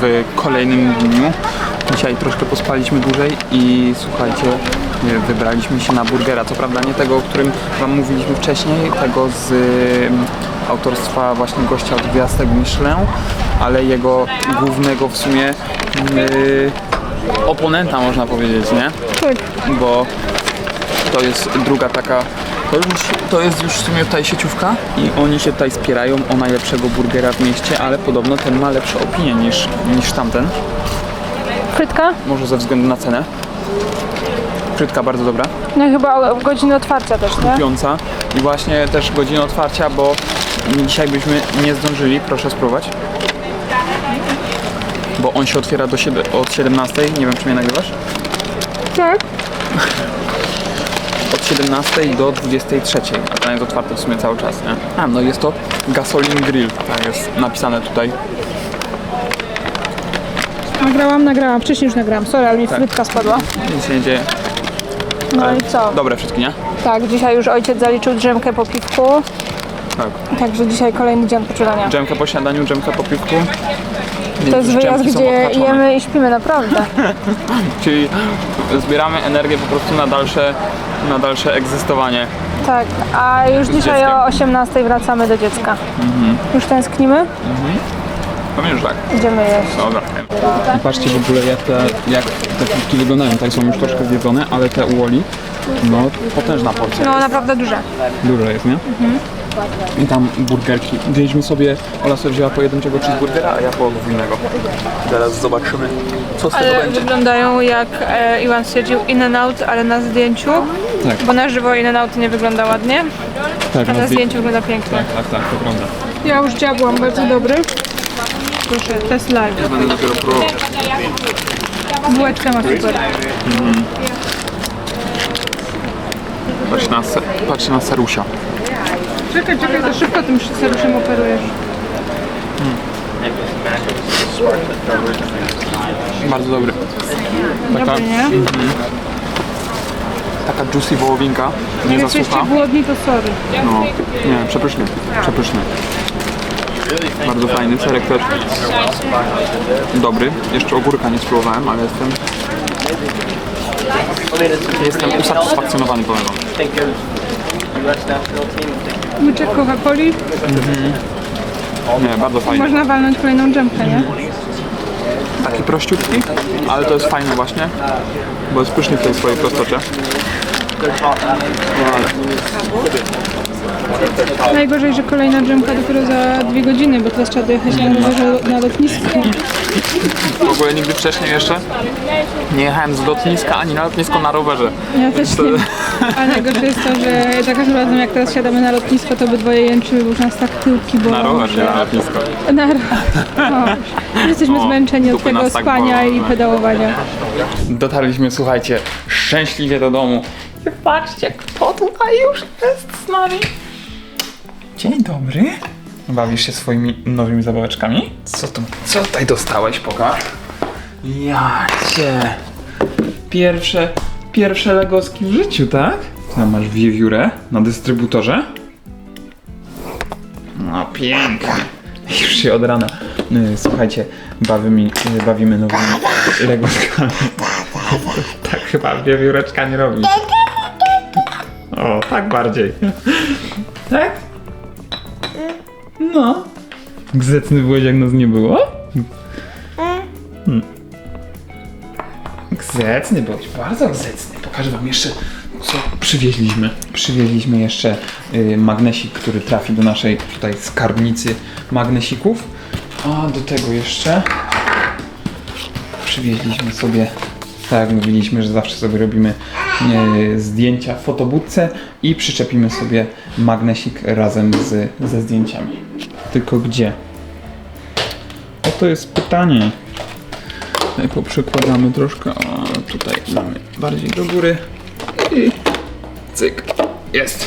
w kolejnym dniu. Dzisiaj troszkę pospaliśmy dłużej i słuchajcie, nie, wybraliśmy się na burgera. Co prawda nie tego, o którym Wam mówiliśmy wcześniej, tego z ym, autorstwa właśnie gościa od Gwiazdek Michelin, ale jego głównego w sumie yy, oponenta można powiedzieć, nie? Tak. Bo to jest druga taka. To, już, to jest już w sumie tutaj sieciówka i oni się tutaj spierają o najlepszego burgera w mieście, ale podobno ten ma lepsze opinie niż, niż tamten. Frytka? Może ze względu na cenę. Frytka bardzo dobra, No i chyba godziny otwarcia też, nie? kupiąca i właśnie też godzina otwarcia, bo dzisiaj byśmy nie zdążyli, proszę spróbować. Bo on się otwiera do siedem, od 17, nie wiem czy mnie nagrywasz? Tak. od 17 do 23, a ten jest otwarty w sumie cały czas, nie? A, no jest to Gasoline Grill, tak jest napisane tutaj. Nagrałam, nagrałam. Wcześniej już nagrałam. Sorry, ale mi frytka spadła. Nic się nie dzieje. No i co? Dobre wszystkie, nie? Tak, dzisiaj już ojciec zaliczył drzemkę po piwku. Tak. Także dzisiaj kolejny dzień poczulania. Dżemka po śniadaniu, dżemka po piwku. To jest wyjazd, gdzie jemy i śpimy naprawdę. Czyli zbieramy energię po prostu na dalsze, na dalsze egzystowanie. Tak, a już dzisiaj dzieckiem. o 18 wracamy do dziecka. Już tęsknimy? Pewnie, że tak. Idziemy jeść. Dobra. I patrzcie w ogóle jak te, jak te frytki wyglądają. Tutaj są już troszkę zjedzone, ale te u Oli, no potężna porcja. No naprawdę duże. Dużo jest, nie? I tam burgerki. Wzięliśmy sobie, Ola sobie wzięła pojedynczego cheeseburgera, a ja podwójnego. Zaraz zobaczymy, co z tego Ale będzie. wyglądają jak e, Iwan stwierdził in and out, ale na zdjęciu. Tak. Bo na żywo in and out nie wygląda ładnie, Tak, a na zdję- zdjęciu wygląda pięknie. Tak, tak, tak, prawda. Ja już dziabłam, bardzo dobry. Proszę, test live. Będę dopiero próbował. Bułeczka ma super. Patrz na, se, patrz na serusia. Czekaj, czekaj, to szybko tym serduszem operujesz. Bardzo dobry. Taka, Dobry, nie? taka juicy wołowinka, nie Jak zasucha. jesteście głodni, to sorry. No, nie, przepyszny, przepyszny. Bardzo fajny, serek też dobry. Jeszcze ogórka nie spróbowałem, ale jestem... Jestem usatysfakcjonowany, powiem wam. Łyczek Coca-Coli. Nie, bardzo fajny. Można walnąć kolejną dżemkę, nie? Taki prościutki, ale to jest fajne właśnie, bo jest pyszny w tej swojej prostocie. Najgorzej, że kolejna dżemka dopiero za dwie godziny, bo teraz trzeba dojechać na rowerze na lotnisko. W ogóle nigdy wcześniej jeszcze nie jechałem z lotniska ani na lotnisko na rowerze. Ja też To- nie. Ale najgorsze jest to, że za każdym razem jak teraz siadamy na lotnisko, to obydwoje jęczymy, bo już nas tak tyłki bolą. Na rower, nie na lotnisko. Na ro- o, Jesteśmy O, zmęczeni od tego tak spania bolą, i no. pedałowania. Dotarliśmy, słuchajcie, szczęśliwie do domu. I patrzcie, kto tutaj już jest z nami. Dzień dobry. Bawisz się swoimi nowymi zabaweczkami? Co tu, co tutaj dostałeś, pokaż? Ja cię. Pierwsze, pierwsze legoski w życiu, tak? Tam masz wiewiórę na dystrybutorze. No pięknie. Już się od rana. y, Słuchajcie, bawimy, y, bawimy nowymi legoskami. Tak chyba wiewióreczka nie robi. O, tak bardziej. Tak? No. Grzeczny byłeś jak nas nie było? Hmm. Grzeczny byłeś, bardzo grzeczny. Pokażę wam jeszcze, co przywieźliśmy. Przywieźliśmy jeszcze y, magnesik, który trafi do naszej tutaj skarbnicy magnesików. A do tego jeszcze przywieźliśmy sobie, tak jak mówiliśmy, że zawsze sobie robimy e, zdjęcia w fotobudce i przyczepimy sobie magnesik razem z, ze zdjęciami. Tylko gdzie? Oto jest pytanie. Tutaj poprzekładamy troszkę, a tutaj damy bardziej do góry i cyk, jest.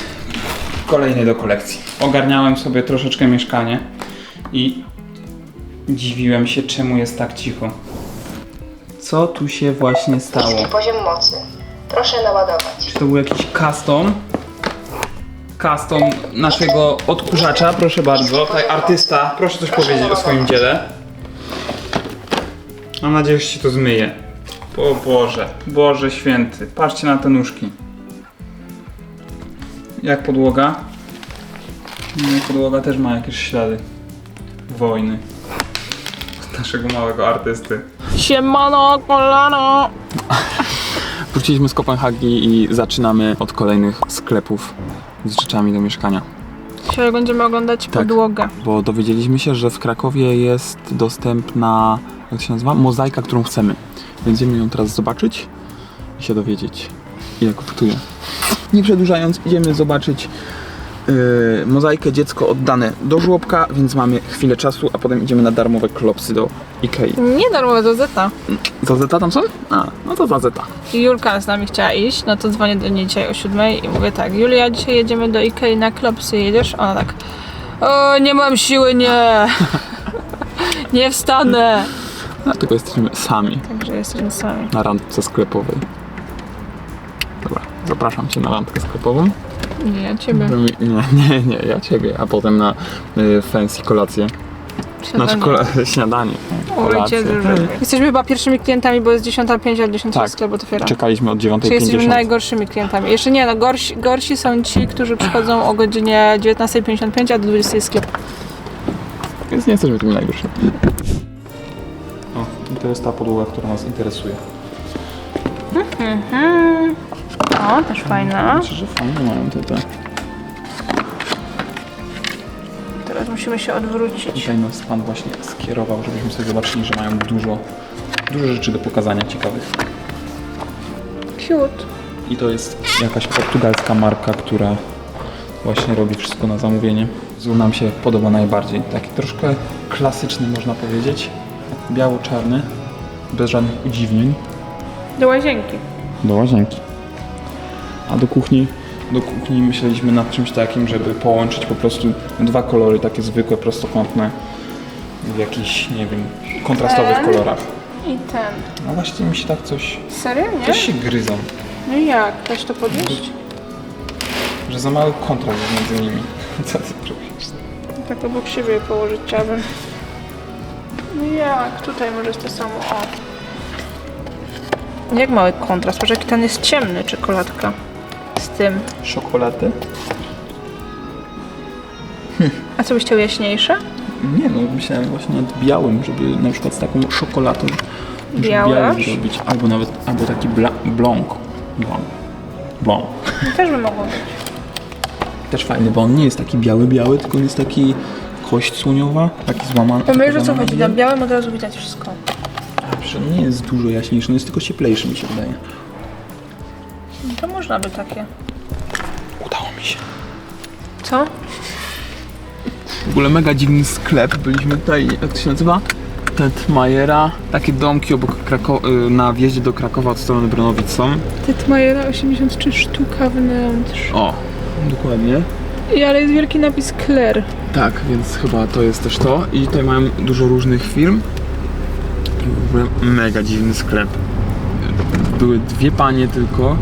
Kolejny do kolekcji. Ogarniałem sobie troszeczkę mieszkanie i dziwiłem się, czemu jest tak cicho. Co tu się właśnie stało? Niski poziom mocy. Proszę naładować. Czy to był jakiś custom? Custom naszego odkurzacza, proszę bardzo. Tutaj artysta, proszę coś powiedzieć o swoim dziele. Mam nadzieję, że się to zmyje. O Boże, Boże święty. Patrzcie na te nóżki. Jak podłoga? No, podłoga też ma jakieś ślady wojny. Od naszego małego artysty. Siemano, kolano! Wróciliśmy z Kopenhagi i zaczynamy od kolejnych sklepów z rzeczami do mieszkania. Dzisiaj będziemy oglądać Tak. podłogę. Bo dowiedzieliśmy się, że w Krakowie jest dostępna, jak to się nazywa? Mozaika, którą chcemy. Więc idziemy ją teraz zobaczyć i się dowiedzieć, ile kosztuje. Nie przedłużając, idziemy zobaczyć yy, mozaikę dziecko oddane do żłobka, więc mamy chwilę czasu, a potem idziemy na darmowe klopsy do Ikei. Nie darmowe do Zeta. Za Zeta tam są? A, no to za Zeta. Julka z nami chciała iść, no to dzwonię do niej dzisiaj o siódmej i mówię tak, Julia, dzisiaj jedziemy do Ikei na klopsy, jedziesz? Ona tak, o, nie mam siły, nie. nie wstanę. Dlatego jesteśmy sami Także jesteśmy sami. na randce sklepowej. Dobra, zapraszam Cię na randkę sklepową. Nie, ja ciebie. Nie, nie, nie, ja ciebie, a potem na y, fancy kolację. Znaczy kola- śniadanie. Ojciec, że... Jesteśmy chyba pierwszymi klientami, bo jest 10.05, a 10 Tak. sklep otwiera. Czekaliśmy od Czyli jesteśmy 9.50. najgorszymi klientami. Jeszcze nie, no gorsi, gorsi są ci, którzy przychodzą o godzinie 19.55, a do 20 jest sklep. Więc nie jesteśmy tymi najgorszymi. O, i to jest ta podłoga, która nas interesuje. Mhm. O, też fajna. Myślę, że fajnie mają te, te. Teraz musimy się odwrócić. Tutaj nas pan właśnie skierował, żebyśmy sobie zobaczyli, że mają dużo, dużo rzeczy do pokazania ciekawych. Cute. I to jest jakaś portugalska marka, która właśnie robi wszystko na zamówienie. Zł nam się podoba najbardziej. Taki troszkę klasyczny można powiedzieć. Biało-czarny, bez żadnych udziwnień. Do łazienki. Do łazienki. A do kuchni, do kuchni myśleliśmy nad czymś takim, żeby połączyć po prostu dwa kolory, takie zwykłe, prostokątne, w jakichś, nie wiem, kontrastowych Ten? kolorach. I ten. No właśnie mi się tak coś, Serio, nie? coś się gryzą, No i jak? Chcesz to podnieść? że za mały kontrast między nimi. Co ty robisz? Tak obok siebie położyć chciałabym. No jak? Tutaj może jest to samo. O. Jak mały kontrast? Może jaki ten jest ciemny, czekoladka. Tym. Czekoladę? A co byś chciał jaśniejsze? Nie no, myślałem właśnie nad białym, żeby na przykład z taką Białe biały zrobić, albo nawet, albo taki bla, blanc. Blanc. Blanc. No też by mogło być. Też fajny, bo on nie jest taki biały, biały, tylko on jest taki kość słoniowa, taki złamany. Bo wiesz o co chodzi? Na białym od razu widać wszystko. A, przecież on nie jest dużo jaśniejszy, on jest tylko cieplejszy mi się wydaje. Można by takie. Udało mi się. Co? W ogóle mega dziwny sklep, byliśmy tutaj, jak to się nazywa? Ted Majera, takie domki obok Krako- y, na wjeździe do Krakowa od strony Bronowic są. Tetmajera 83 sztuka wnętrz. O, dokładnie. I ale jest wielki napis Claire. Tak, więc chyba to jest też to. I tutaj mają dużo różnych firm. I w ogóle mega dziwny sklep. Były dwie panie tylko.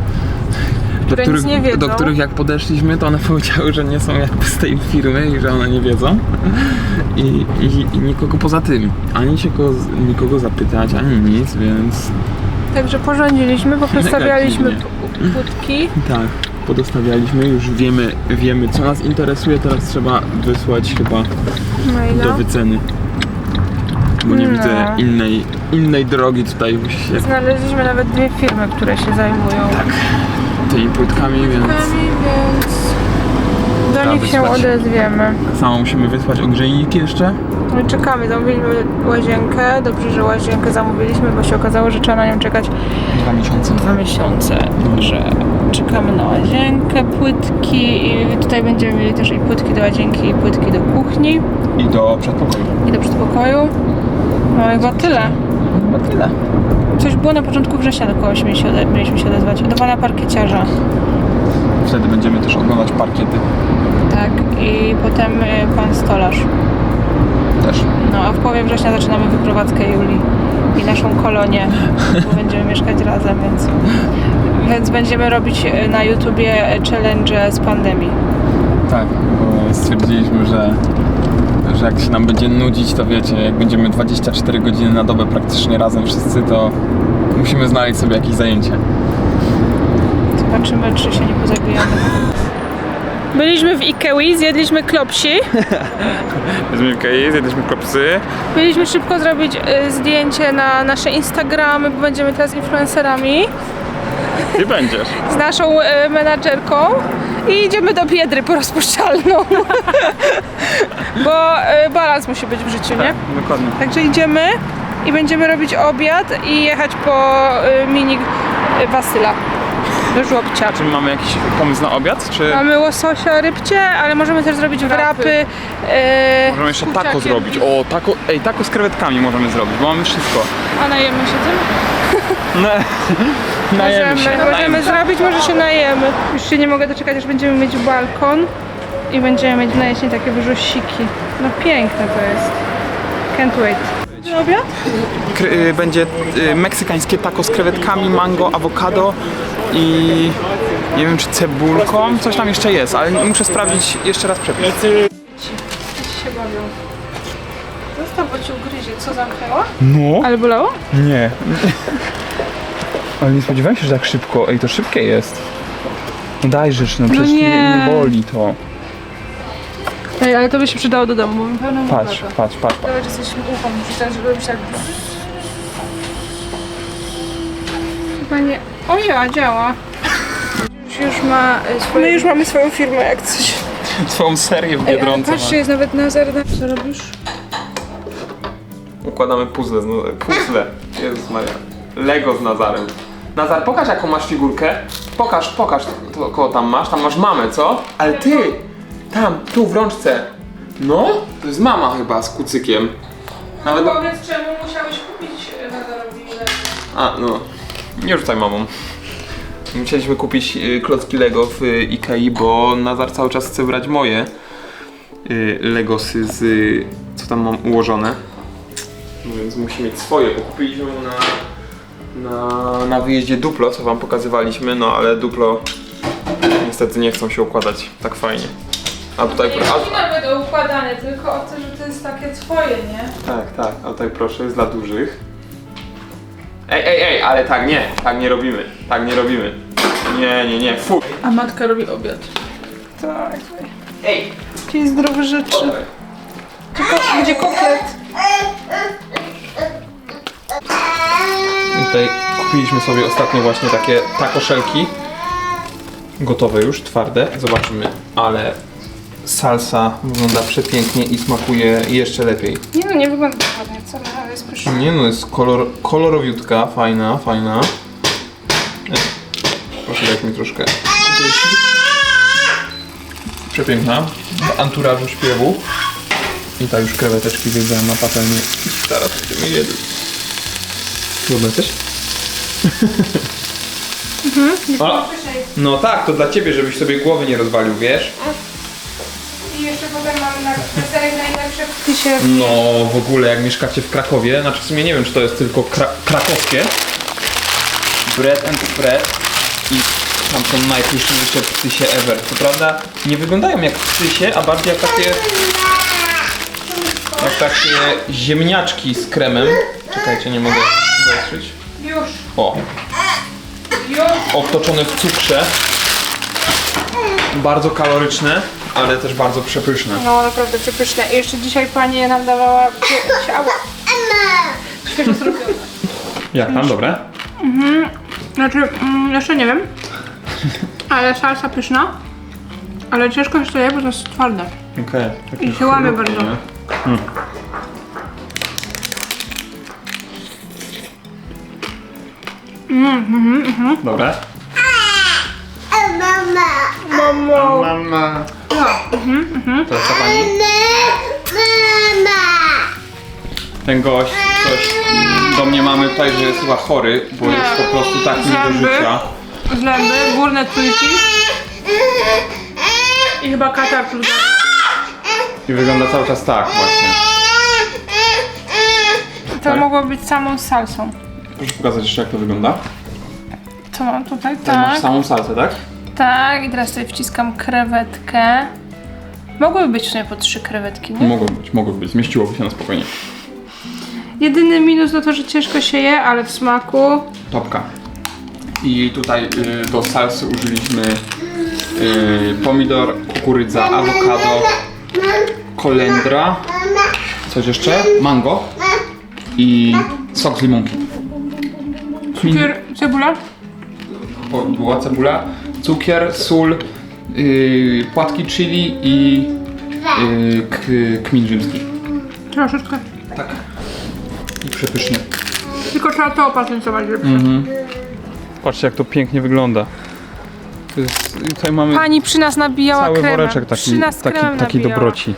Do Które nic nie wiedzą. do których jak podeszliśmy, to one powiedziały, że nie są jakby z tej firmy i że one nie wiedzą. I, i, i nikogo poza tym. Ani się go, nikogo zapytać, ani nic, więc Także porządziliśmy, bo przedstawialiśmy dziwnie. p- płótki. tak. Podostawialiśmy, już wiemy, wiemy co nas interesuje, teraz trzeba wysłać chyba i do wyceny. Bo nie No. widzę innej, innej drogi tutaj się Znaleźliśmy nawet dwie firmy, które się zajmują tymi płytkami, więc więc do Trzeba nich się wysłać. odezwiemy. samo musimy wysłać ogrzejnik jeszcze. No i czekamy, zamówiliśmy łazienkę. Dobrze, że łazienkę zamówiliśmy, bo się okazało, że trzeba na nią czekać Dwa miesiące. dwa miesiące. Także czekamy na łazienkę, płytki i tutaj będziemy mieli też i płytki do łazienki, i płytki do kuchni I do przedpokoju. i do przedpokoju. No chyba tyle. Chyba tyle. Coś było na początku września, do kogoś mieliśmy się, odezwać. Do pana parkieciarza. Wtedy będziemy też oglądać parkiety. Tak, i potem y, pan stolarz. Też. No a w połowie września zaczynamy wyprowadzkę Julii i naszą kolonię, bo będziemy mieszkać razem, więc, więc będziemy robić y, na YouTubie challenge z pandemii. Tak, bo stwierdziliśmy, że że jak się nam będzie nudzić, to wiecie, jak będziemy 24 godziny na dobę praktycznie razem wszyscy, to musimy znaleźć sobie jakieś zajęcie. Zobaczymy, czy się nie pozabijamy. Byliśmy w Ikei, zjedliśmy klopsi. Jesteśmy w Kei, zjedliśmy klopsy. Byliśmy szybko zrobić y, zdjęcie na nasze Instagramy, bo będziemy teraz influencerami Ty będziesz. z naszą y, menadżerką i idziemy do Biedry po rozpuszczalną. bo y, balans musi być w życiu, nie? Dokładnie. Także idziemy i będziemy robić obiad i jechać po y, mini y, Wasyla do żłobcia. Czy mamy jakiś pomysł na obiad? Czy Mamy łososia, rybcie, ale możemy też zrobić wrapy. y, możemy jeszcze z taco kurczakiem. zrobić? O, taco, ej, taco z krewetkami możemy zrobić, bo mamy wszystko. A najemy się tym? No, najemy się. Możemy, możemy najemy. zrobić, może się najemy. Już się nie mogę doczekać, aż będziemy mieć balkon i będziemy mieć na jesień takie wyrzosiki. No piękne to jest. Can't wait. Obiad? Kre- y, będzie y, meksykańskie taco z krewetkami, mango, awokado i nie wiem czy cebulką, coś tam jeszcze jest, ale muszę sprawdzić jeszcze raz przepis. Dzieci się bawią. Zostaw, bo ci ugryzie. Co zamknęła? No? Ale bolało? Nie. Ale nie spodziewałem się, że tak szybko. Ej, to szybkie jest. No daj rzecz, no przecież nie. nie. nie boli to. Ej, ale to by się przydało do domu, bo mam pełną Patrz, patrz, patrz. patrz. Zobacz, jesteśmy uchom, muszę żeby robić tak... Chyba nie... O ja, działa. Już, już ma y, swoje... My już mamy swoją firmę, jak coś. Swoją serię w Ej, ale Biedronce. patrzcie, jest nawet Nazar. Co robisz? Układamy puzzle. z Naz- Puzzle. Jezus Maria. Lego z Nazarem. Nazar, pokaż jaką masz figurkę. Pokaż, pokaż, to, kogo tam masz. Tam masz mamę, co? Ale ty! Tam, tu w rączce. No? To jest mama chyba z kucykiem. Nawet... Powiedz, czemu musiałeś kupić Nazarowi A, no. Nie rzucaj mamą. Musieliśmy kupić y, klocki Lego w y, Ikei, bo Nazar cały czas chce brać moje y, Legosy z... Y, co tam mam ułożone. No więc musi mieć swoje, bo kupiliśmy mu na, na, na wyjeździe Duplo, co wam pokazywaliśmy, no ale Duplo niestety nie chcą się układać tak fajnie. A tutaj... Nie a, chodzi nawet o układanie, tylko o to, że to jest takie twoje, nie? Tak, tak, a tutaj proszę, jest dla dużych. Ej, ej, ej, ale tak nie, tak nie robimy, tak nie robimy. Nie, nie, nie, fu. A matka robi obiad. Tak. Ej, Jakieś zdrowe rzeczy. Gdzie kotlet? Tutaj kupiliśmy sobie ostatnio właśnie takie takoszelki. Gotowe już, twarde, zobaczymy, ale salsa wygląda przepięknie i smakuje jeszcze lepiej. Nie no, nie wygląda ładnie, co? No, ale jest pyszne. Nie no, jest kolor, kolorowiutka, fajna, fajna. Ej, Proszę dać mi troszkę. Przepiękna. W anturażu śpiewu. I tak już kreweteczki wiedziałem na patelnię. Zaraz będziemy jedli. Lubię coś? A, no tak, to dla ciebie, żebyś sobie głowy nie rozwalił, wiesz? I jeszcze potem mamy na weselek najlepsze wpisie. No w ogóle jak mieszkacie w Krakowie, znaczy w sumie nie wiem czy to jest tylko kra krakowskie. Bread and Fred i tam są najpyszniejsze ptysie ever. Co prawda nie wyglądają jak ptysie, a bardziej jak takie jak takie ziemniaczki z kremem. Czekajcie, nie mogę zaostrzyć. Już, O, już. obtoczone w cukrze. Bardzo kaloryczne, ale też bardzo przepyszne. No naprawdę przepyszne. I jeszcze dzisiaj pani nam dawała. Świeżo zrobione. Jak tam, dobre? Znaczy, mm, jeszcze nie wiem. Ale salsa pyszna. Ale ciężko się to je, bo to jest twarde. Okej. I się łamie bardzo. Dobre? Mamo. Mama. No, To jest ta pani? Ten gość coś do mnie mamy tutaj, że jest chyba chory, bo jest po prostu tak nie do Zęby. życia. Zęby, górne trójki. I chyba katar plus I wygląda cały czas tak właśnie. To Tak? mogło być samą salsą. Proszę pokazać jeszcze jak to wygląda. Co mam tutaj? Tutaj masz Tak. samą salsę, tak? Tak, i teraz tutaj wciskam krewetkę. Mogłyby być w sumie po trzy krewetki, nie? Mogą być, mogą być. Zmieściłoby się na spokojnie. Jedyny minus to to, że ciężko się je, ale w smaku Topka. I tutaj y, do salsy użyliśmy y, pomidor, kukurydza, awokado, kolendra, coś jeszcze? Mango i sok z limonki. cebula. Po- Była cebula, cukier, sól, y, płatki chili i y, k, kmin rzymski. Troszeczkę. Tak. I przepyszny. Tylko trzeba to opatentować. Patrzcie jak to pięknie wygląda. To jest, i tutaj mamy Pani przy nas nabijała cały kremem. woreczek przy taki, nas taki, kremem taki nabijała. dobroci.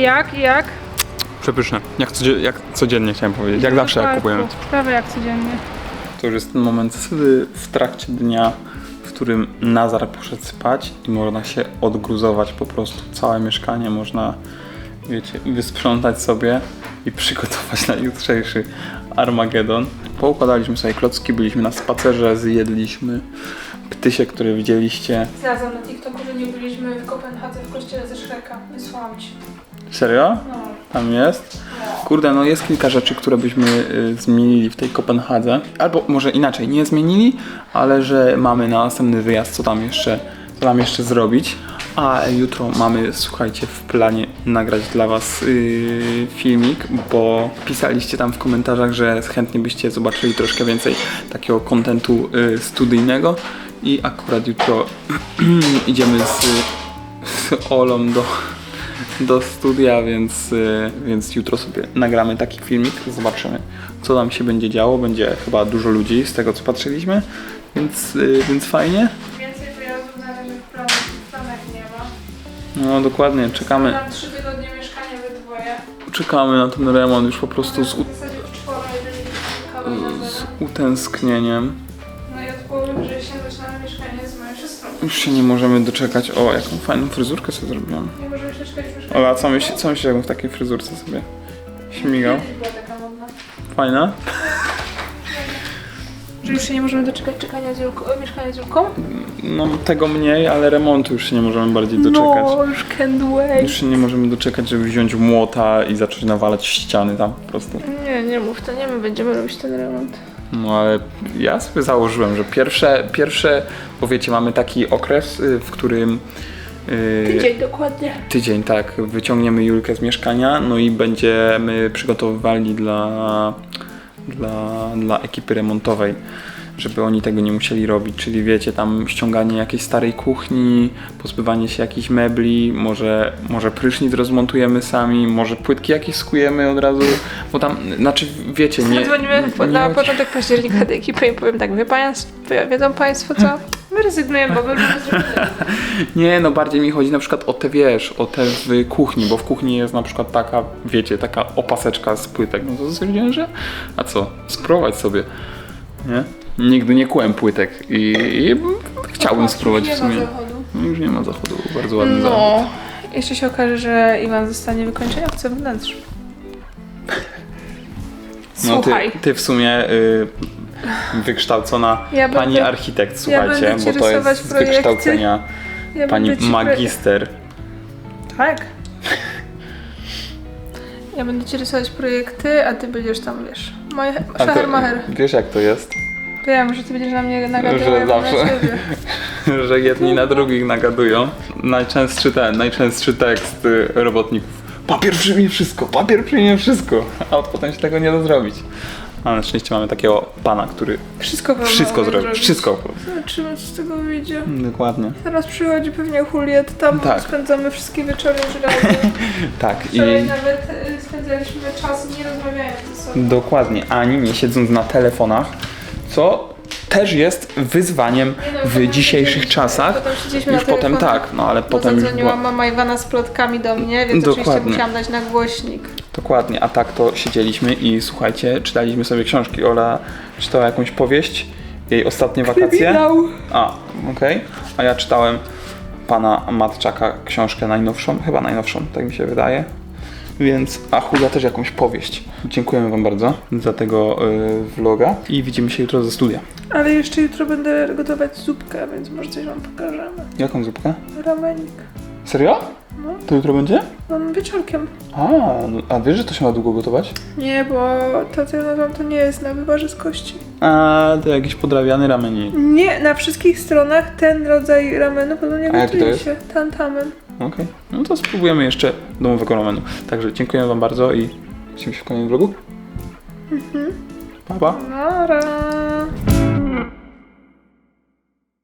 Jak, jak? Przepyszne. Jak, codzie- jak codziennie chciałem powiedzieć. Jak zawsze jak kupujemy. Prawie jak codziennie. To już jest ten moment w, w trakcie dnia, w którym Nazar poszedł spać i można się odgruzować po prostu. Całe mieszkanie można, wiecie, wysprzątać sobie i przygotować na jutrzejszy Armagedon. Poukładaliśmy sobie klocki, byliśmy na spacerze, zjedliśmy ptysie, które widzieliście. Znalazłam na TikToku, że nie byliśmy w Kopenhadze w kościele ze Shreka. Wysłałam ci. Serio? Tam jest? Kurde, no jest kilka rzeczy, które byśmy y, zmienili w tej Kopenhadze. Albo może inaczej, nie zmienili, ale że mamy na następny wyjazd, co tam jeszcze, co tam jeszcze zrobić. A jutro mamy, słuchajcie, w planie nagrać dla Was y, filmik, bo pisaliście tam w komentarzach, że chętnie byście zobaczyli troszkę więcej takiego kontentu y, studyjnego. I akurat jutro idziemy z, z Olą do, do studia, więc, y, więc jutro sobie nagramy taki filmik, zobaczymy co tam się będzie działo. Będzie chyba dużo ludzi z tego co patrzyliśmy, więc, y, więc fajnie. Więcej wyjazdów na razie w planach, w planach nie ma. No dokładnie, czekamy, trzy tygodnie mieszkania we dwoje. czekamy na ten remont już po prostu z, u, z utęsknieniem. Już się nie możemy doczekać. O, jaką fajną fryzurkę sobie zrobiłam. Nie możemy się doczekać mieszkania. Ola, co myślisz, co myślisz jakbym w takiej fryzurce sobie śmigał? Kiedyś była taka modna. Fajna? Że już się nie możemy doczekać czekania z Julką, mieszkania z Julką? No tego mniej, ale remontu już się nie możemy bardziej doczekać. No, już can't wait. Już się nie możemy doczekać, żeby wziąć młota i zacząć nawalać ściany tam po prostu. Nie, nie mów to, nie my będziemy robić ten remont. No ale ja sobie założyłem, że pierwsze, pierwsze, bo wiecie, mamy taki okres, y, w którym y, Tydzień dokładnie. tydzień, tak, wyciągniemy Julkę z mieszkania, no i będziemy przygotowywali dla, dla, dla ekipy remontowej, żeby oni tego nie musieli robić, czyli wiecie, tam ściąganie jakiejś starej kuchni, pozbywanie się jakichś mebli, może, może prysznic rozmontujemy sami, może płytki jakieś skujemy od razu, bo tam, znaczy wiecie, nie... Zadzwonimy na chodzi- początek października do ekipy i powiem tak, wie państwo, wiedzą państwo co? My rezygnujemy, bo my. Nie, no bardziej mi chodzi na przykład o te, wiesz, o te w kuchni, bo w kuchni jest na przykład taka, wiecie, taka opaseczka z płytek, no to stwierdziłem, że a co, spróbować sobie, nie? Nigdy nie kułem płytek i, i chciałbym spróbować w sumie. No, Już nie ma zachodu, bardzo ładny zachód. No. Jeszcze się okaże, że Iwan zostanie wykończeniowcem wnętrz. No ty, Słuchaj. ty w sumie y, wykształcona Ja pani będę- architekt, słuchajcie, będę ci bo to jest rysować z projekty. wykształcenia Ja pani będę ci magister. Pro... Tak. Ja będę ci rysować projekty, a ty będziesz tam, wiesz, moje A to- szacher macher. Wiesz jak to jest? Wiem, że ty będziesz na mnie nagadywał, Że ja zawsze. na że jedni na drugich nagadują. Najczęstszy ten, najczęstszy tekst y, robotników. Papier przyjmie wszystko, papier przyjmie wszystko. A od potem się tego nie da zrobić. A na szczęście mamy takiego pana, który Wszystko wszystko mogę zrobi. zrobić. Wszystko. Zobaczymy, co z tego wyjdzie. Dokładnie. Teraz przychodzi pewnie Juliet, tam Tak. spędzamy wszystkie wieczory już razem. Tak i Wczoraj nawet y, spędzaliśmy czas nie rozmawiając ze sobą. dokładnie, ani nie siedząc na telefonach, co też jest wyzwaniem Nie no, w dzisiejszych czasach. Potem siedzieliśmy Już na potem telefonach. tak, no ale Bo potem już zadzwoniła było. mama Iwana z plotkami do mnie, więc oczywiście Dokładnie. musiałam dać na głośnik. Dokładnie, a tak to siedzieliśmy i słuchajcie, czytaliśmy sobie książki. Ola czytała jakąś powieść, jej ostatnie wakacje. A, okej. A ja czytałem pana Matczaka książkę najnowszą, chyba najnowszą, tak mi się wydaje. Więc a Huga też jakąś powieść. Dziękujemy Wam bardzo za tego y, vloga i widzimy się jutro ze studia. Ale jeszcze jutro będę gotować zupkę, więc może coś wam pokażemy. Jaką zupkę? Ramenik. Serio? No. To jutro będzie? No wieczorkiem. A, no, a wiesz, że to się ma długo gotować? Nie, bo to co ja nazywam to nie jest na wywarze z kości. A, to jakiś podrabiany ramenik. Nie, na wszystkich stronach ten rodzaj ramenu podobnie A jaki to gotuje jest? się tantamen. Okej, no to spróbujemy jeszcze domowego ramenu. Także dziękuję Wam bardzo i widzimy się w kolejnym vlogu. Pa, pa. Nara.